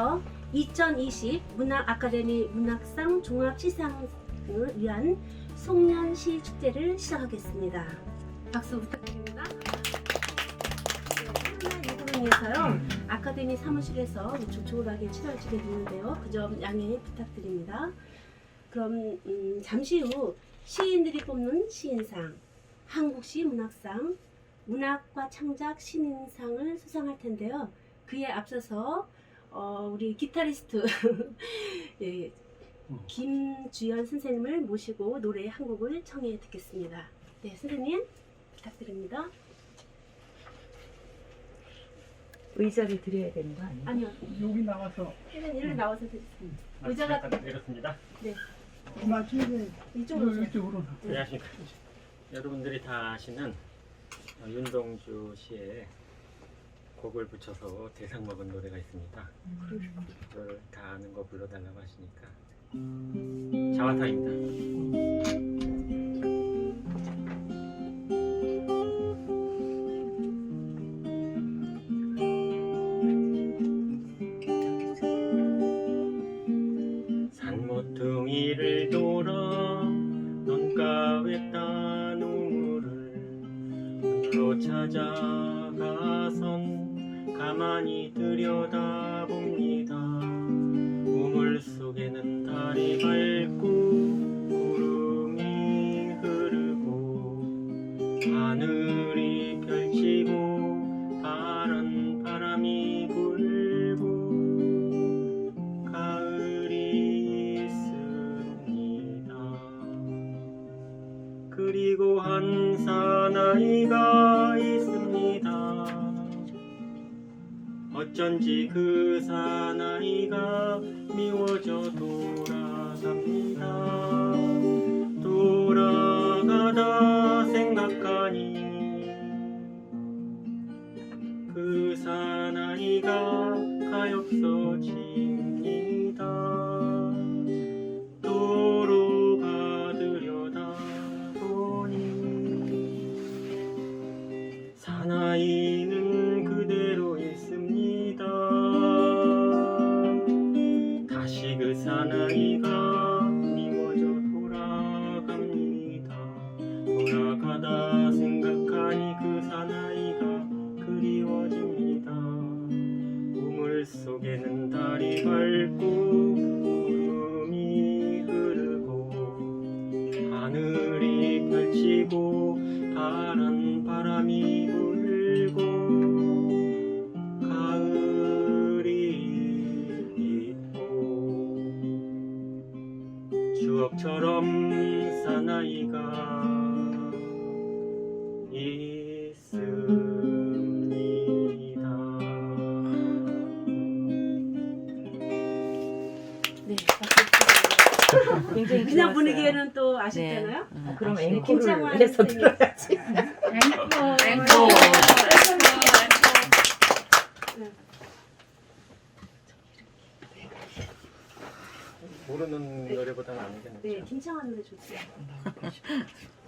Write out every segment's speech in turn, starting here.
오늘부터 2020 문학 아카데미 문학상 종합 시상을 위한 송년시 축제를 시작하겠습니다. 박수 부탁드립니다. 네, 코로나19로 인해서요 아카데미 사무실에서 조촐하게 치러지게 되는데요. 그 점 양해 부탁드립니다. 그럼 음, 잠시 후 시인들이 뽑는 시인상, 한국시 문학상, 문학과 창작 신인상을 수상할 텐데요. 그에 앞서서 어, 우리 기타리스트 예, 김주연 선생님을 모시고 노래 한 곡을 청해 듣겠습니다. 네, 선생님 부탁드립니다. 의자를 드려야 되는 거 아니에요? 아니요, 여기 나와서 선생님 이리 나와서 드리겠습니다. 의자가 의자가 내렸습니다. 맞추게 이쪽으로 오세요. 이쪽으로 안녕하십니까. 여러분들이 다 아시는 어, 윤동주 씨의 곡을 붙여서 대상 먹은 노래가 있습니다. 그걸 다 아는 거 불러달라고 하시니까 자화타입니다. 하늘이 펼치고 파란 바람이 불고 가을이 있습니다. 그리고 한 사나이가 있습니다. 어쩐지 그 사나이가 미워져 앵콜을 해서. 들어야지. 앵콜. 모르는 노래보다는 낫죠. 네, 김창완 노래 좋죠.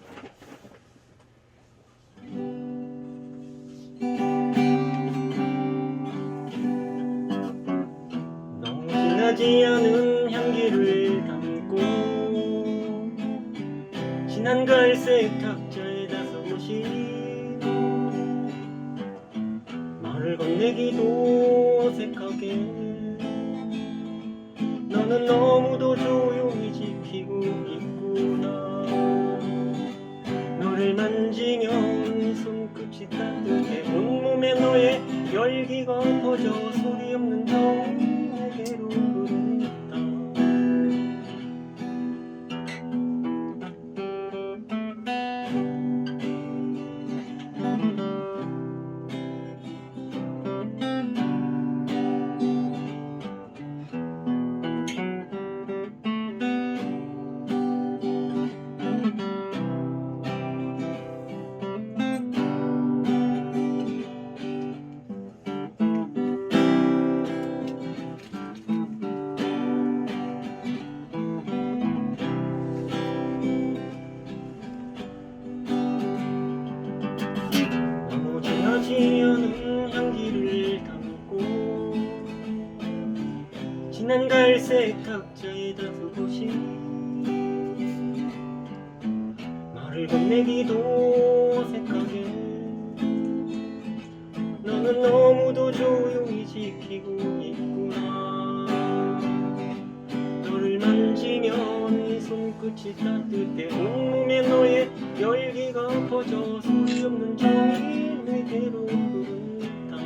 이 손끝이 따뜻해 온몸에 너의 열기가 퍼져 소리 없는 종일 내게로 흐른다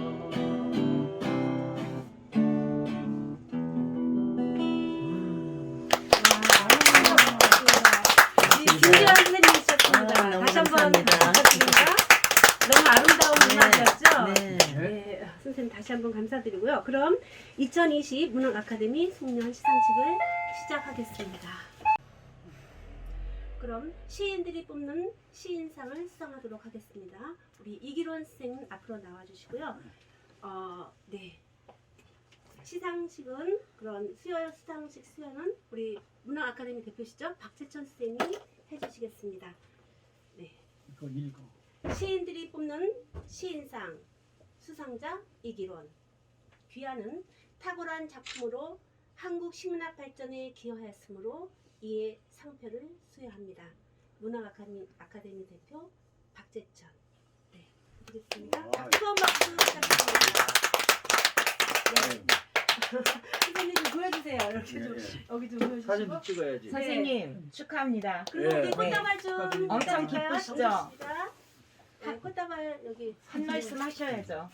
선생님이셨습니다. 아, 너무 다시 한번 감사합니다. 감사드립니다. 너무 아름다운 문화셨죠? 네. 네, 선생님 다시 한번 감사드리고요. 그럼 2020 문학 아카데미 송년 시상식을 시작하겠습니다. 그럼 시인들이 뽑는 시인상을 수상하도록 하겠습니다. 우리 이기론 선생님 앞으로 나와주시고요. 어, 네. 시상식은 그런 수요 수상식 수여는 우리 문학 아카데미 대표시죠 박재천 선생님이 해주시겠습니다. 이거 읽어. 시인들이 뽑는 시인상 수상자 이기론 귀하는 탁월한 작품으로 한국 시문학 발전에 기여하였으므로 이에 상표를 수여합니다. 문학 아카데미, 아카데미 대표 박재천 네, 드리겠습니다. 와. 뜨거운 박수 부탁드립니다. 네. 선생님 좀 보여주세요. 이렇게 좀 여기 좀 보여주시고 사진도 찍어야지. 선생님 축하합니다. 그리고 예. 우리 꽃다발 좀. 엄청 드릴까요? 기쁘시죠? 네, 꽃다발 여기 한 말씀 하셔야죠.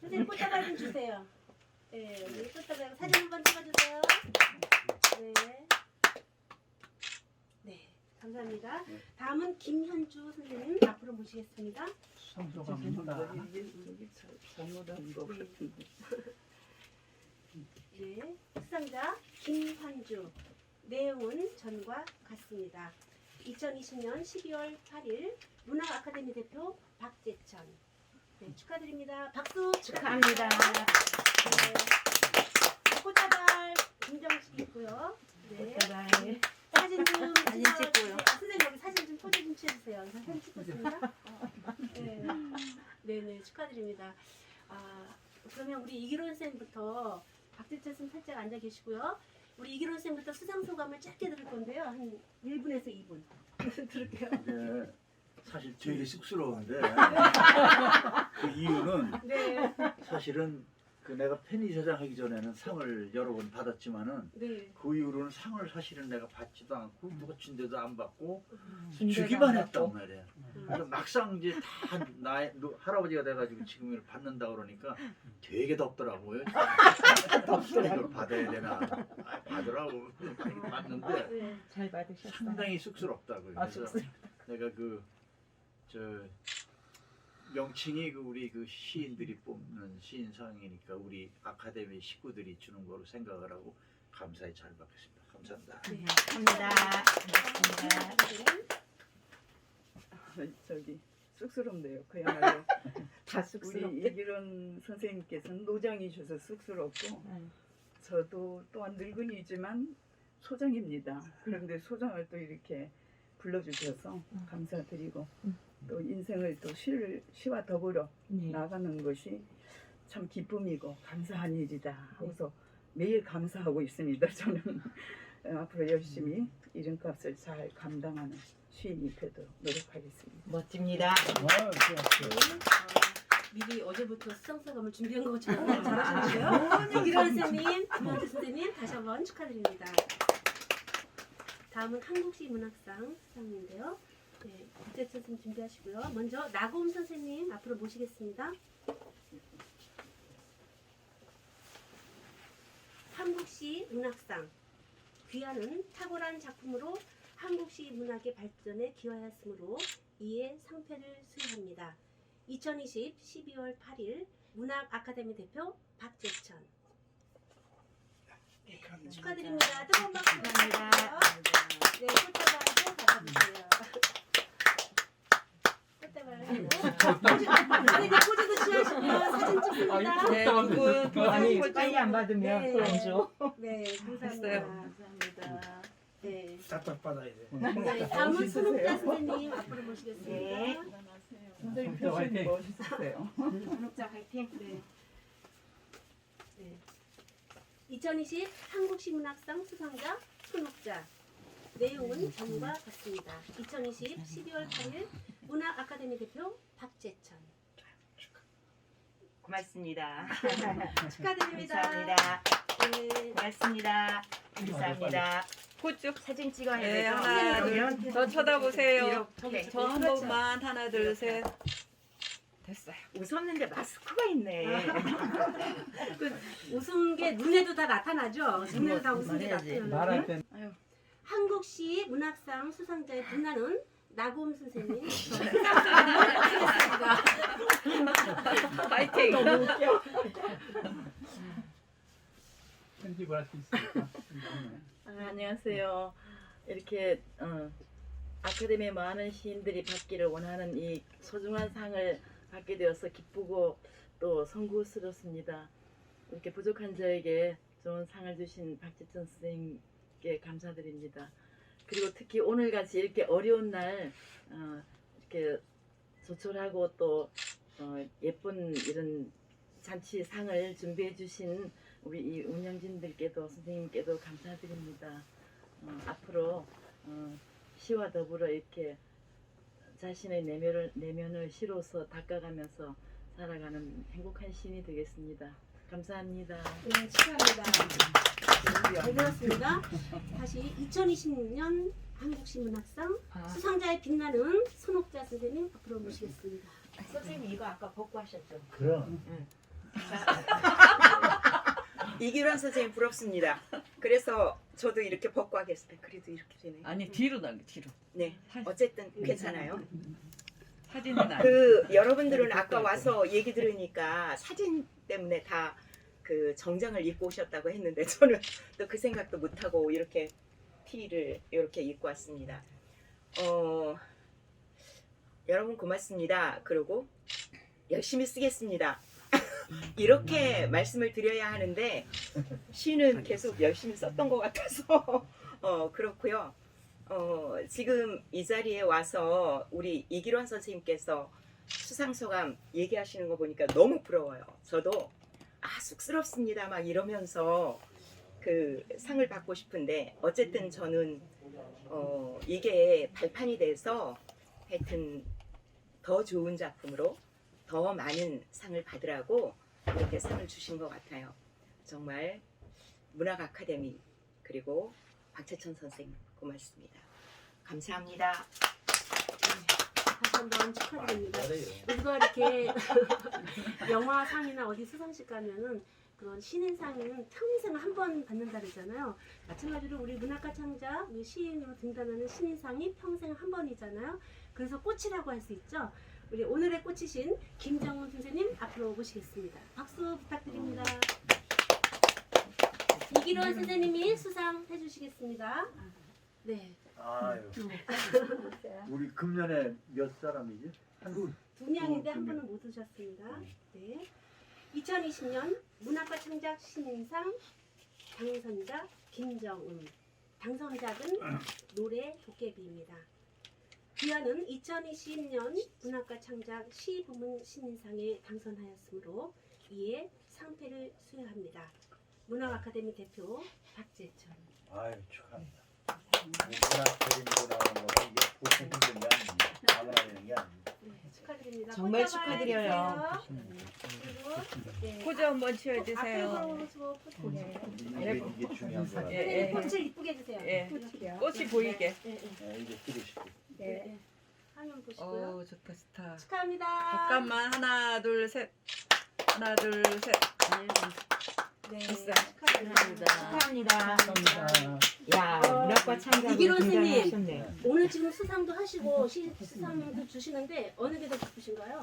선생님 꽃다발 좀 주세요. 네, 여기 꽃다발 사진 한번 찍어주세요. 네. 네, 감사합니다. 네. 다음은 김현주 선생님 앞으로 모시겠습니다. 성소가 묻는다. 잘못한 거 같은데. 네, 수상자 김환주. 내용은 전과 같습니다. 2020년 12월 8일 문학 아카데미 대표 박재천. 네, 축하드립니다. 박수 축하합니다. 네. 꽃다 발 인정시키고요. 네. 바이바이. 사진 좀 사진 찍고요. 아, 선생님 여기 사진 좀 포즈 좀 취해주세요. 사진 찍겠습니다. 네. 네네 축하드립니다. 아 그러면 우리 이기론 선생부터 박재철 선생 살짝 앉아 계시고요. 우리 이기론 선생부터 수상 소감을 짧게 들을 건데요. 한 1분에서 2분 들을게요. 네, 사실 되게 쑥스러운데 그 이유는 네. 사실은 그 내가 편의사장 하기 전에는 상을 여러 번 받았지만은 네. 그 이후로는 상을 사실은 내가 받지도 않고 누가 준 데도 안 받고 주기만 안 했단 받고. 말이야. 음. 그래서 막상 이제 다 나이 노- 할아버지가 돼가지고 지금 이걸 받는다 그러니까 되게 덥더라고요. 이걸 받아야 되나 아, 받으라고 받는데 네. 잘 받으셨어요. 상당히 쑥스럽다고요. 아, 그래서 쑥스럽- 내가 그 저 명칭이 그 우리 그 시인들이 뽑는 시인상이니까 우리 아카데미 식구들이 주는 거로 생각을 하고 감사히 잘 받겠습니다. 감사합니다. 네. 감사합니다. 고맙습니다. 선생님. 저기 쑥스럽네요. 그야말로 다 우리 쑥스럽게. 이기론 선생님께서는 노장이셔서 쑥스럽고 네. 저도 또한 늙은이지만 소장입니다. 그런데 소장을 또 이렇게 불러주셔서 음. 감사드리고 음. 또 인생을 또 시를, 시와 더불어 네. 나가는 것이 참 기쁨이고 감사한 일이다 하고서 매일 감사하고 있습니다. 저는 앞으로 열심히 이름값을 잘 감당하는 시인이 되도록 노력하겠습니다. 멋집니다. 와, 좋았어. 어, 미리 어제부터 수상소감을 준비한 것처럼 잘하셨는데요. 이기론 선생님, 김현주 선생님 다시 한번 축하드립니다. 다음은 한국시 문학상 수상인데요. 네, 국제철 선생님 준비하시고요. 먼저 나고음 선생님 앞으로 모시겠습니다. 한국시 문학상 귀하는 탁월한 작품으로 한국시 문학의 발전에 기여하였으므로 이에 상패를 수여합니다. 2020 12월 8일 문학 아카데미 대표 박재천 네, 축하드립니다. 뜨거운 박수 감사합니다. 네, 꽃다발도 받아주세요. 꽃다발 선생님 포즈도 취하시고요. 사진 찍습니다. 네, 누구 아니. 빨리 안 받으면 네. 안 줘. 네, 감사합니다. 감사합니다. 네. 싹싹 받아야 돼. 네, 다음은. 손옥자 선생님 앞으로 모시겠습니다. 네. 선생님 진짜 표정이 화이팅. 멋있으세요. 한옥자 화이팅. 네. 네. 2020 한국시문학상 수상자 손옥자 내용은 다음과 같습니다. 2020 12월 8일 문학 아카데미 대표 박재천 고맙습니다. 축하드립니다. 감사합니다. 네. 고맙습니다. 감사합니다. 호쭉. 사진 찍어야 네, 되죠? 하나, 둘. 이렇게. 저 쳐다보세요. 이렇게. 저한 번만 하나 둘 셋. 됐어요. 웃었는데 마스크가 있네. 웃은 게 눈에도 다 나타나죠. 눈에도 다 웃은 게 나타나요. 말할 때 한국시 문학상 수상자의 빛나는 나곰 선생님. 파이팅. 편집을 할 수 있으니까. 아, 안녕하세요. 이렇게 어, 아카데미 많은 시인들이 받기를 원하는 이 소중한 상을 받게 되어서 기쁘고 또 송구스럽습니다. 이렇게 부족한 저에게 좋은 상을 주신 박지천 선생님께 감사드립니다. 그리고 특히 오늘 같이 이렇게 어려운 날 어, 이렇게 조촐하고 또 어, 예쁜 이런 잔치 상을 준비해 주신 우리 이 운영진들께도 선생님께도 감사드립니다. 어, 앞으로 어, 시와 더불어 이렇게 자신의 내면을 내면을 시로서 닦아가면서 살아가는 행복한 시인이 되겠습니다. 감사합니다. 네, 축하합니다. 잘 들었습니다. 다시 2026년 한국시문학상 수상자의 빛나는 손옥자 선생님 앞으로 모시겠습니다. 선생님 이거 아까 벗고 하셨죠? 그럼. 이기란 선생님 부럽습니다. 그래서 저도 이렇게 벗고 하겠습니다. 그래도 이렇게 되네. 아니 뒤로 나가 뒤로. 네. 어쨌든 괜찮아요. 사진은 안. 그 여러분들은 아까 와서 얘기 들으니까 사진 때문에 다 그 정장을 입고 오셨다고 했는데 저는 또 그 생각도 못 하고 이렇게 티를 이렇게 입고 왔습니다. 어 여러분 고맙습니다. 그리고 열심히 쓰겠습니다. 이렇게 말씀을 드려야 하는데 시는 계속 열심히 썼던 것 같아서 어 그렇고요. 어 지금 이 자리에 와서 우리 이기론 선생님께서 수상 소감 얘기하시는 거 보니까 너무 부러워요. 저도 아 쑥스럽습니다 막 이러면서 그 상을 받고 싶은데 어쨌든 저는 어 이게 발판이 돼서 하여튼 더 좋은 작품으로 더 많은 상을 받으라고 이렇게 상을 주신 것 같아요. 정말 문학 아카데미 그리고 박재천 선생님 고맙습니다. 감사합니다. 다시 한번 축하드립니다. 우리가 이렇게 영화상이나 어디 수상식 가면은 그런 신인상은 평생 한 번 받는다 그러잖아요. 마찬가지로 우리 문학가 창작 우리 시인으로 등단하는 신인상이 평생 한 번이잖아요. 그래서 꽃이라고 할 수 있죠. 우리 오늘의 꽃이신 김정훈 선생님 앞으로 모시겠습니다. 박수 부탁드립니다. 이기론 선생님이 수상해 주시겠습니다. 네, 아유. 우리 금년에 몇 사람이지? 두 명인데 한. 분은 못 오셨습니다. 네. 2020년 문학과 창작 신인상 당선자 김정은. 당선작은 노래 도깨비입니다. 기아는 2020년 문학과 창작 시 부문 신인상에 당선하였으므로 이에 상패를 수여합니다. 문학 아카데미 대표 박재천. 아유 축하합니다. 문학 대리로 나오는 거가 이게 보통 힘든 게 아닙니다. 아무나 되는 게 아닙니다. 네, 축하드립니다. 정말 꽃다발 축하드려요. 그리고 네, 포즈 한번. 앞에서 저 포즈. 이게, 이게 중요한 거야. 예, 네, 예. 꽃을 이쁘게 해주세요. 예. 이렇게. 꽃이 보이게. 네, 네, 네, 이게 들으시고. 네. 네. 화면 보시고요. 어 좋다 좋다. 축하합니다. 잠깐만 하나 둘 셋. 하나 둘 셋. 네, 됐어요. 축하드립니다. 축하합니다. 감사합니다. 야 문학과 창작 이기론 선생님. 하셨네. 오늘 지금 수상도 하시고 시, 수상도 주시는데 어느 게 더 기쁘신가요?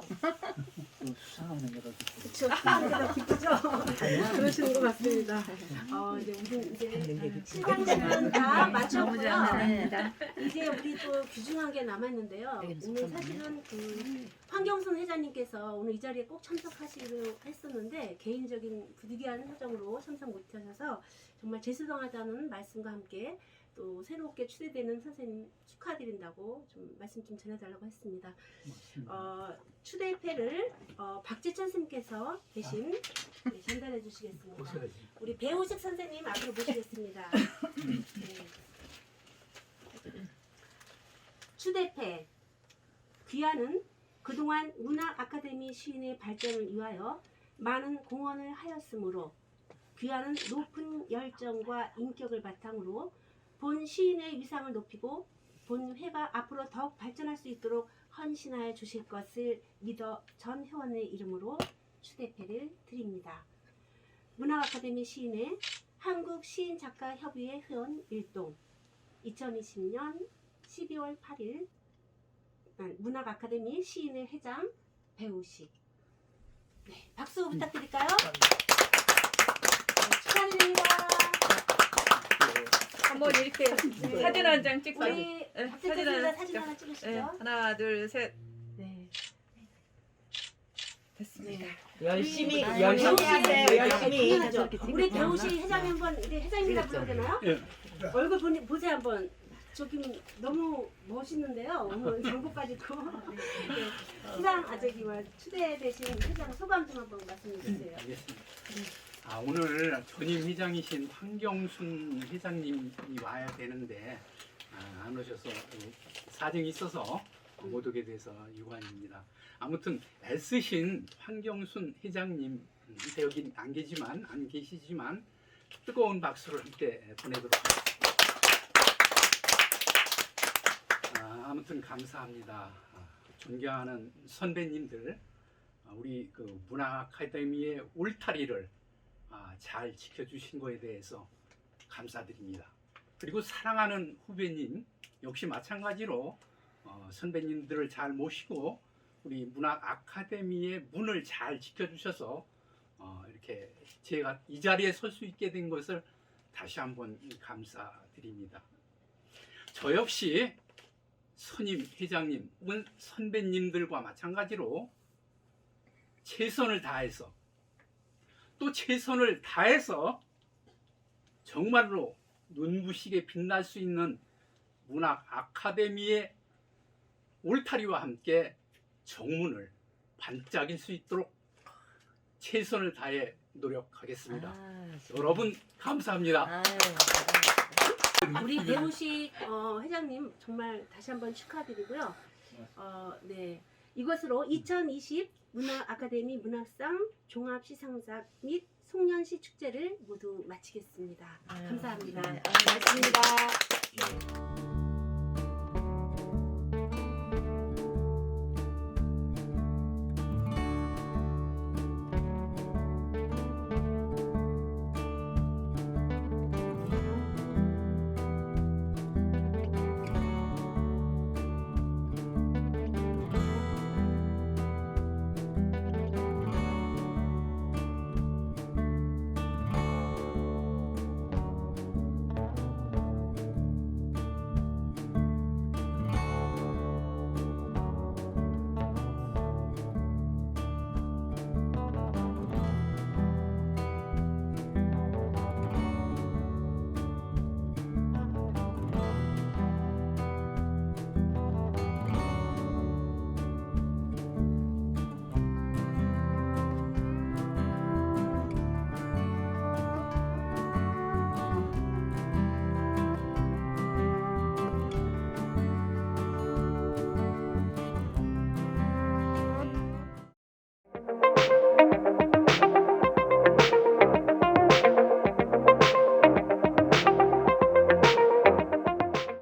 또 수상하는 거다. 그렇죠. 더 기쁘죠. 그러시는 것 같습니다. 어, 이제 우리 이제 시상식은 다 마쳤고요. 이제 우리 또 귀중한 게 남았는데요. 오늘 사실은 그 황경순 회장님께서 오늘 이 자리에 꼭 참석하시기로 했었는데 개인적인 부득이한 사정으로 참석 못하셔서 정말 죄송하다는 말씀과 함께 또 새롭게 추대되는 선생님 축하드린다고 좀 말씀 좀 전해달라고 했습니다. 어, 추대패를 어, 박재천 선생님께서 대신 네, 전달해 주시겠습니다. 우리 배우식 선생님 앞으로 모시겠습니다. 네. 추대패 귀하는 그동안 문학 아카데미 시인의 발전을 위하여 많은 공헌을 하였으므로 귀하는 높은 열정과 인격을 바탕으로 본 시인의 위상을 높이고 본 회가 앞으로 더욱 발전할 수 있도록 헌신하여 주실 것을 믿어 전 회원의 이름으로 추대패를 드립니다. 문학 아카데미 시인의 한국 시인 작가 협의회 회원 일동 2020년 12월 8일 문학 아카데미 시인의 회장 배우식 네, 박수 부탁드릴까요? 네, 축하드립니다. 한번 이렇게 사진 한 장 찍자. 우리 네, 박수 사진 하나 사진 찍자. 하나 찍으시죠. 네, 하나, 둘, 셋. 네. 됐습니다. 네. 열심히 우리 열심히 배우식, 하세요. 네, 열심히. 당연하죠. 우리 배우식 회장님 한번 우리 회장님이라 불러도 되나요? 예. 얼굴 보니, 보세요 한번. 저기 너무 멋있는데요. 오늘 장구까지 고 네. 회장 아 저기 뭐 추대되신 회장 소감 좀 한번 말씀해 주세요. 알겠습니다. 아, 오늘 전임 회장이신 황경순 회장님이 와야 되는데 아, 안 오셔서 어, 사정이 있어서 못 오게 돼서 유관입니다. 아무튼 애쓰신 황경순 회장님한테 여기 안 계지만 안 계시지만 뜨거운 박수를 함께 보내도록 하겠습니다. 아, 아무튼 감사합니다. 아, 존경하는 선배님들, 아, 우리 그 문화 아카데미의 울타리를 아, 잘 지켜주신 거에 대해서 감사드립니다. 그리고 사랑하는 후배님 역시 마찬가지로 어, 선배님들을 잘 모시고 우리 문학 아카데미의 문을 잘 지켜주셔서 어, 이렇게 제가 이 자리에 설 수 있게 된 것을 다시 한번 감사드립니다. 저 역시 선임 회장님, 혹은 선배님들과 마찬가지로 최선을 다해서 또 최선을 다해서 정말로 눈부시게 빛날 수 있는 문학 아카데미의 울타리와 함께 정문을 반짝일 수 있도록 최선을 다해 노력하겠습니다. 여러분 감사합니다. 우리 배우식 어, 회장님 정말 다시 한번 축하드리고요. 어, 네. 이것으로 2020 문화 아카데미 문학상 종합 시상작 및 송년시 축제를 모두 마치겠습니다. 감사합니다. 네, 고맙습니다.